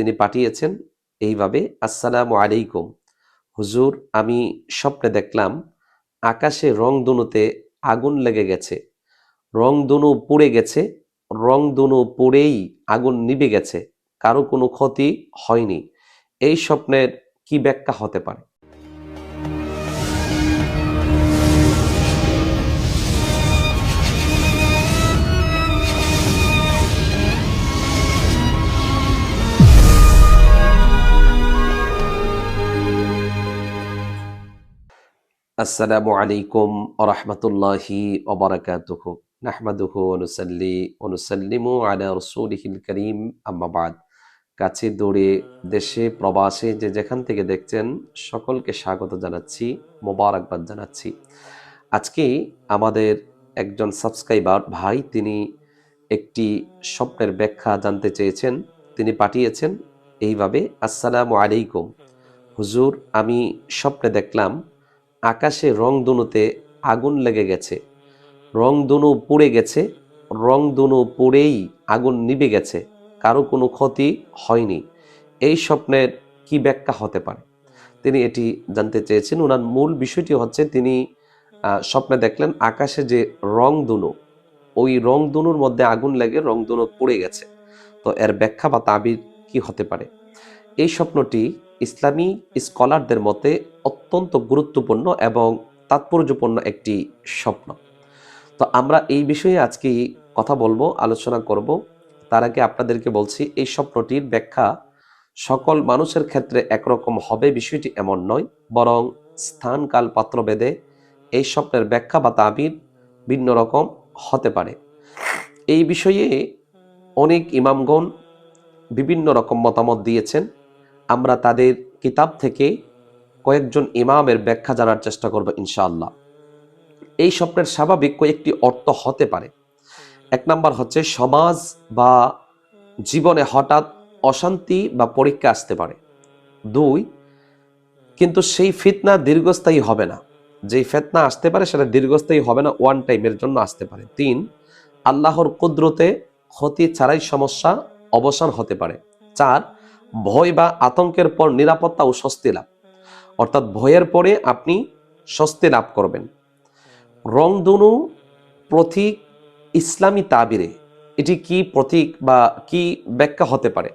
তিনি পাঠিয়েছেন এইভাবে, আসসালামু আলাইকুম। হুজুর, আমি স্বপ্নে দেখলাম আকাশে রংধনুতে আগুন লেগে গেছে। রংধনু পুড়ে গেছে, রং দুনু পুড়েই আগুন নিবে গেছে। কারও কোনো ক্ষতি হয়নি। এই স্বপ্নের কি ব্যাখ্যা হতে পারে? আসসালামু আলাইকুম ওরহমতুল্লাহি ওবরাকাতুহু নাহমাদুহু অনুসাল্লি অনুসাল্লিমু আলা রসুলিহিল করিম। আম্মাবাদ কাছে দূরে দেশে, প্রবাসে যে যেখান থেকে দেখছেন, সকলকে স্বাগত জানাচ্ছি, মোবারকবাদ জানাচ্ছি। আজকে আমাদের একজন সাবস্ক্রাইবার, ভাই, তিনি একটি স্বপ্নের ব্যাখ্যা জানতে চেয়েছেন। তিনি পাঠিয়েছেন, এইভাবে, আসসালামু আলাইকুম। হুজুর, আমি স্বপ্নে দেখলাম আকাশে রংধনুতে আগুন লেগে গেছে। রংধনু পুড়ে গেছে রংধনু পুড়েই আগুন নিভে গেছে। কারও কোনো ক্ষতি হয়নি। এই স্বপ্নের কি ব্যাখ্যা হতে পারে? তিনি এটি জানতে চেয়েছেন। ওনার মূল বিষয়টি হচ্ছে তিনি স্বপ্নে দেখলেন আকাশে যে রংধনু ওই রংধনুর মধ্যে আগুন লেগে রংধনু পুড়ে গেছে। তো এর ব্যাখ্যা বা তাবির কি হতে পারে? এই স্বপ্নটি ইসলামী স্কলারদের মতে অত্যন্ত গুরুত্বপূর্ণ এবং তাৎপর্যপূর্ণ একটি স্বপ্ন। তো আমরা এই বিষয়ে আজকে কথা বলব, আলোচনা করব। তার আগে আপনাদেরকে বলছি, এই স্বপ্নটির ব্যাখ্যা সকল মানুষের ক্ষেত্রে একরকম হবে বিষয়টি এমন নয়, বরং স্থান কাল পাত্রভেদে এই স্বপ্নের ব্যাখ্যা বা তাবির ভিন্ন রকম হতে পারে। এই বিষয়ে অনেক ইমামগণ বিভিন্ন রকম মতামত দিয়েছেন। আমরা তাদের কিতাব থেকে কয়েকজন ইমামের ব্যাখ্যা জানার চেষ্টা করব ইনশাআল্লাহ। এই স্বপ্নের স্বাভাবিক কয়েকটি অর্থ হতে পারে। এক নাম্বার হচ্ছে সমাজ বা জীবনে হঠাৎ অশান্তি বা পরীক্ষা আসতে পারে। দুই, কিন্তু সেই ফিতনা দীর্ঘস্থায়ী হবে না। যেই ফেতনা আসতে পারে সেটা দীর্ঘস্থায়ী হবে না ওয়ান টাইমের জন্য আসতে পারে। তিন, আল্লাহর কুদরতে ক্ষতি ছাড়াই সমস্যা অবসান হতে পারে। চার ভয় বা আতঙ্কের পর নিরাপত্তা ও স্বস্তি লাভ। অর্থাৎ ভয়ের পরে আপনি স্বস্তি লাভ করবেন। রংধনু প্রতীক ইসলামী তাবিরে, এটি কি প্রতীক বা কি ব্যাখ্যা হতে পারে?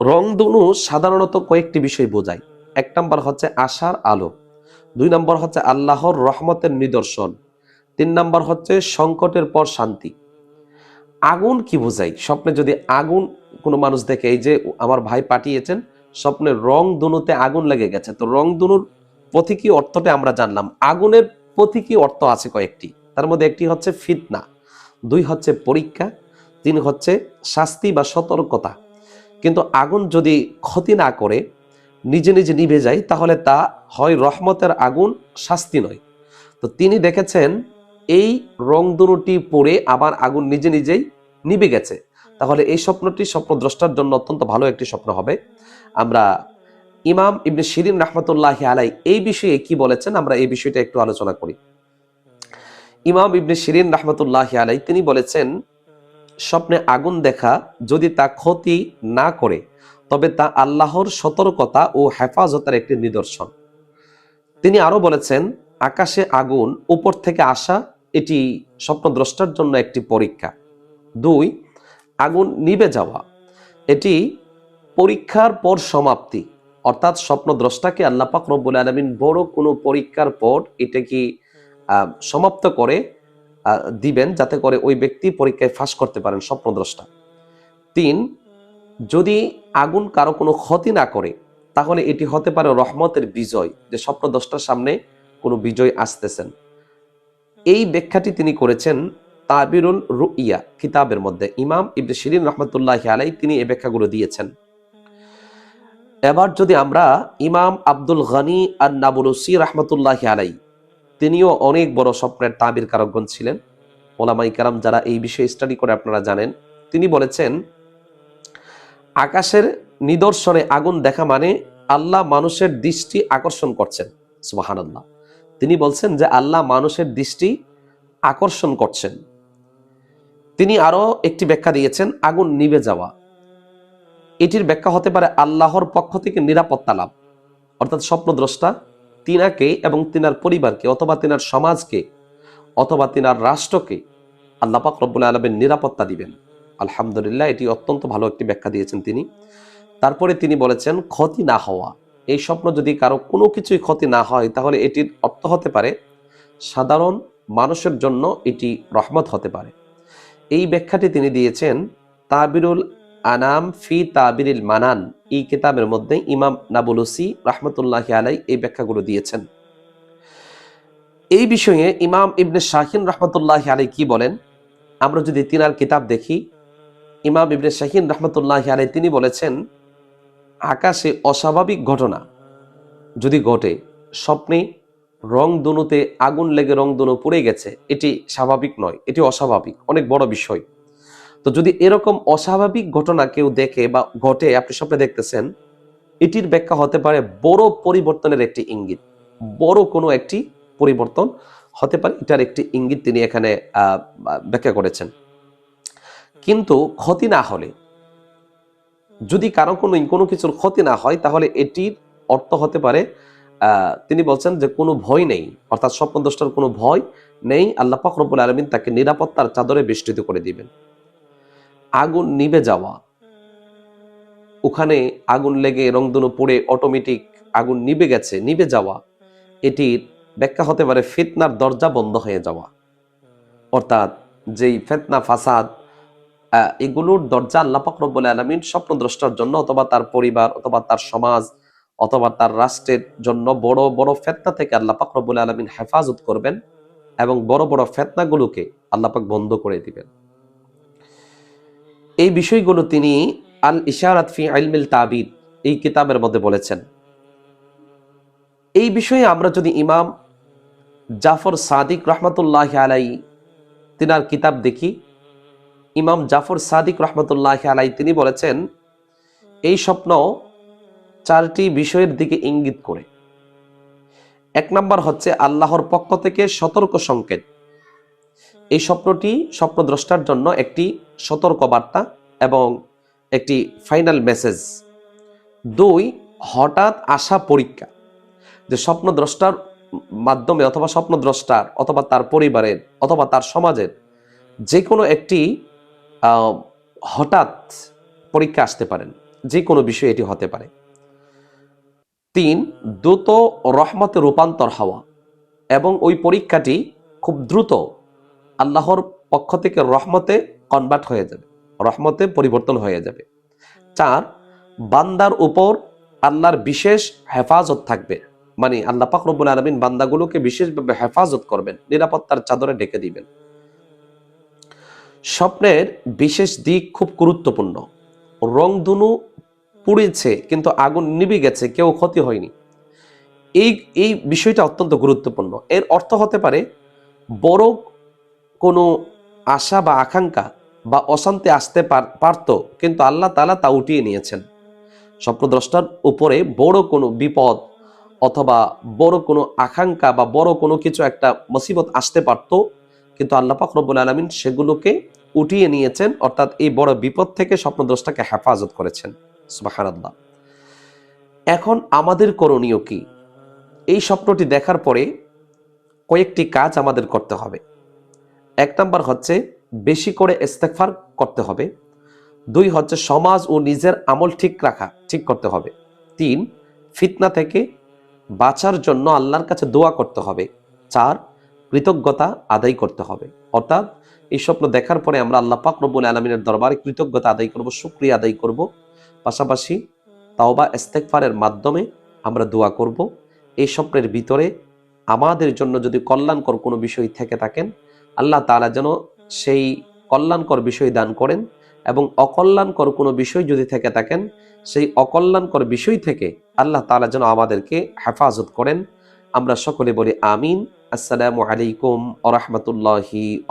রংধনু সাধারণত কয়েকটি বিষয় বোঝায়। এক নম্বর হচ্ছে আশার আলো, দুই নম্বর হচ্ছে আল্লাহর রহমতের নিদর্শন, তিন নম্বর হচ্ছে সংকটের পর শান্তি। আগুন কি বোঝায়? স্বপ্নে যদি আগুন কোনো মানুষ দেখে, এই যে আমার ভাই পাঠিয়েছেন স্বপ্নে রং দুনুতে আগুন লেগে গেছে। তো রং দুনুর প্রতীকী অর্থটা আমরা জানলাম। আগুনের প্রতীকী অর্থ আছে কয়েকটি। তার মধ্যে একটি হচ্ছে ফিতনা, দুই হচ্ছে পরীক্ষা, তিন হচ্ছে শাস্তি বা সতর্কতা। কিন্তু আগুন যদি ক্ষতি না করে, নিজে নিজে নিভে যায়, তাহলে তা হয় রহমতের আগুন, শাস্তি নয়। তো তিনি দেখেছেন, এই রংধনুটি পড়ে আবার আগুন নিজে নিজেই নিভে গেছে। তাহলে এই স্বপ্নটি স্বপ্নদ্রষ্টার জন্য অত্যন্ত ভালো একটি স্বপ্ন হবে। আমরা ইমাম ইবনে শিরিন রহমতুল্লাহ আলাই এই বিষয়ে কি বলেছেন? আমরা এই বিষয়টা একটু আলোচনা করি। ইমাম ইবনে শিরিন রহমতুল্লাহ আলাই তিনি বলেছেন, স্বপ্নে আগুন দেখা যদি তা ক্ষতি না করে, তবে তা আল্লাহর সতর্কতা ও হেফাজতের একটি নিদর্শন। তিনি আরও বলেছেন, আকাশে আগুন, উপর থেকে আসা, এটি স্বপ্নদ্রষ্টার জন্য একটি পরীক্ষা। দুই আগুন নিভে যাওয়া। এটি পরীক্ষার পর সমাপ্তি। অর্থাৎ স্বপ্নদ্রষ্টাকে আল্লাহ পাক রব্বুল আলমিন বড় কোনো পরীক্ষার পর এটা কি সমাপ্ত করে দিবেন যাতে করে ওই ব্যক্তি পরীক্ষায় ফাঁস করতে পারেন স্বপ্নদ্রষ্টা। তিন, যদি আগুন কারও কোনো ক্ষতি না করে, তাহলে এটি হতে পারে রহমতের বিজয়, যে স্বপ্নদ্রষ্টার সামনে কোনো বিজয় আসতেছেন। এই ব্যাখ্যাটি তিনি করেছেন তাবিরুল রুইয়া কিতাবের মধ্যে ইমাম ইবনে শিরিন রহমতুল্লাহ আলাই তিনি এই ব্যাখ্যাগুলো দিয়েছেন। এবার যদি আমরা ইমাম আব্দুল গনি আর নাবুলসি রহমতুল্লাহ আলাই তিনিও অনেক বড় স্বপ্নের তাবির কারকগণ ছিলেন। ওলামাই কারাম যারা এই বিষয়ে স্টাডি করে আপনারা জানেন, তিনি বলেছেন, আকাশের নিদর্শনে আগুন দেখা মানে আল্লাহ মানুষের দৃষ্টি আকর্ষণ করছেন। সুবাহান তিনি বলছেন যে আল্লাহ মানুষের দৃষ্টি আকর্ষণ করছেন। তিনি আরও একটি ব্যাখ্যা দিয়েছেন, আগুন নিভে যাওয়া। এটির ব্যাখ্যা হতে পারে আল্লাহর পক্ষ থেকে নিরাপত্তা লাভ। অর্থাৎ স্বপ্নদ্রষ্টা তিনাকে এবং তিনার পরিবারকে অথবা তিনার সমাজকে অথবা তিনার রাষ্ট্রকে আল্লাহ পাক রব্বুল আলমের নিরাপত্তা দিবেন। আলহামদুলিল্লাহ, এটি অত্যন্ত ভালো একটি ব্যাখ্যা দিয়েছেন তিনি। তারপরে তিনি বলেছেন, ক্ষতি না হওয়া। এই স্বপ্ন যদি কারও কোনো কিছুই ক্ষতি না হয়, তাহলে এটির অর্থ হতে পারে, সাধারণ মানুষের জন্য এটি রহমত হতে পারে। এই ব্যাখ্যাটি তিনি দিয়েছেন, তাবিরুল আনাম ফি তাবিরিল মানান, এই কিতাবের মধ্যে ইমাম নাবুলুসি রহমতুল্লাহ আলাই এই ব্যাখ্যাগুলো দিয়েছেন। এই বিষয়ে ইমাম ইবনে শাহিন রহমতুল্লাহ আলাই কি বলেন? আমরা যদি তিনার কিতাব দেখি, ইমাম ইবনে শাহিন রহমতুল্লাহ আলাই তিনি বলেছেন, আকাশে অস্বাভাবিক ঘটনা যদি ঘটে, স্বপ্নে রং দুনুতে আগুন লেগে রং দুনু পড়ে গেছে, এটি স্বাভাবিক নয়, এটি অস্বাভাবিক, অনেক বড় বিষয়। তো যদি এরকম অস্বাভাবিক ঘটনা কেউ দেখে বা ঘটে, আপনি স্বপ্নে দেখতেছেন, এটির ব্যাখ্যা হতে পারে বড় পরিবর্তনের একটি ইঙ্গিত। বড় কোনো একটি পরিবর্তন হতে পারে, এটার একটি ইঙ্গিত তিনি এখানে ব্যাখ্যা করেছেন। কিন্তু ক্ষতি না হলে, যদি কারও কোনো কোনো কিছুর ক্ষতি না হয়, তাহলে এটির অর্থ হতে পারে তিনি বলছেন যে কোনো ভয় নেই, অর্থাৎ স্বপ্নদ্রষ্টার কোনো ভয় নেই, আল্লাহ পাক রব্বুল আলমিন তাকে নিরাপত্তার চাদরে বেষ্টিত করে দিবেন। আগুন নিভে যাওয়া। ওখানে আগুন লেগে রংধনু পড়ে অটোমেটিক আগুন নিভে গেছে, নিভে যাওয়া। এটির ব্যাখ্যা হতে পারে ফিতনার দরজা বন্ধ হয়ে যাওয়া। অর্থাৎ যেই ফেতনা, ফাসাদ এগুলোর দরজা আল্লাহ পাক রব্বুল আলমিন স্বপ্নদ্রষ্টার জন্য অথবা তার পরিবার অথবা তার সমাজ অথবা তার রাষ্ট্রের জন্য বড় বড় ফেতনা থেকে আল্লাহ পাক রব্বুল আলমিন হেফাজত করবেন এবং বড় বড় ফেতনাগুলোকে আল্লাহ বন্ধ করে দিবেন। এই বিষয়গুলো তিনি আল ইশারাত ফি আলমিল তাবিদ এই কিতাবের মধ্যে বলেছেন। এই বিষয়ে আমরা যদি ইমাম জাফর সাদিক রহমতুল্লাহ আলাই তিনার কিতাব দেখি, ইমাম জাফর সাদিক রহমতুল্লাহ আলাই তিনি বলেছেন, এই স্বপ্ন চারটি বিষয়ের দিকে ইঙ্গিত করে। এক নম্বর হচ্ছে আল্লাহর পক্ষ থেকে সতর্ক সংকেত। এই স্বপ্নটি স্বপ্নদ্রষ্টার জন্য একটি সতর্ক বার্তা এবং একটি ফাইনাল মেসেজ। দুই, হঠাৎ আসা পরীক্ষা। যে স্বপ্নদ্রষ্টার মাধ্যমে অথবা স্বপ্নদ্রষ্টার অথবা তার পরিবারের অথবা তার সমাজের যে কোনো একটি হঠাৎ পরীক্ষা আসতে পারেন। যে কোনো বিষয়ে এটি হতে পারে। তিন, দ্রুত রহমতে রূপান্তর হওয়া এবং ওই পরীক্ষাটি খুব দ্রুত আল্লাহর পক্ষ থেকে রহমতে কনভার্ট হয়ে যাবে, রহমতে পরিবর্তন হয়ে যাবে। চার, বান্দার উপর আল্লাহর বিশেষ হেফাজত থাকবে মানে আল্লাহ পাক রব্বুল আলমিন বান্দাগুলোকে বিশেষভাবে হেফাজত করবেন, নিরাপত্তার চাদরে ডেকে দিবেন। স্বপ্নের বিশেষ দিক খুব গুরুত্বপূর্ণ, রংধনু পুড়েছে, কিন্তু আগুন নিভে গেছে, কেউ ক্ষতি হয়নি। এই এই বিষয়টা অত্যন্ত গুরুত্বপূর্ণ। এর অর্থ হতে পারে, বড় কোনো আশা বা আকাঙ্ক্ষা বা অশান্তি আসতে পার- পারতো, কিন্তু আল্লাহ তালা তা উঠিয়ে নিয়েছেন। স্বপ্নদ্রষ্টার উপরে বড় কোনো বিপদ অথবা বড় কোনো আকাঙ্ক্ষা বা বড় কোনো কিছু একটা মুসিবত আসতে পারতো, কিন্তু আল্লাহ রব্বুল আলমিন সেগুলোকে উঠিয়ে নিয়েছেন, অর্থাৎ এই বড় বিপদ থেকে স্বপ্নদ্রষ্টাকে হেফাজত করেছেন। সুবাহানাল্লাহ। এখন আমাদের করণীয় কি? এই স্বপ্নটি দেখার পরে কয়েকটি কাজ আমাদের করতে হবে। এক নাম্বার হচ্ছে বেশি করে ইস্তেকফার করতে হবে। দুই হচ্ছে সমাজ ও নিজের আমল ঠিক রাখা, ঠিক করতে হবে। তিন, ফিতনা থেকে বাঁচার জন্য আল্লাহর কাছে দোয়া করতে হবে। চার, কৃতজ্ঞতা আদায় করতে হবে। অর্থাৎ এই স্বপ্ন দেখার পরে আমরা আল্লাহ পাক রব্বুল আলমিনের দরবারে কৃতজ্ঞতা আদায় করব, শুক্রিয়া আদায় করব। পাশাপাশি তাওবা ইস্তেকফারের মাধ্যমে আমরা দোয়া করব। এই স্বপ্নের ভিতরে আমাদের জন্য যদি কল্যাণকর কোনো বিষয় থেকে থাকেন, আল্লাহ তাআলা যেন সেই কল্যাণকর বিষয় দান করেন এবং অকল্যাণকর কোনো বিষয় যদি থেকে থাকেন, সেই অকল্যাণকর বিষয় থেকে আল্লাহ তাআলা যেন আমাদেরকে হেফাজত করেন। আমরা সকলে বলি আমিন। আসসালামু আলাইকুম আ রহমতুল্লাহি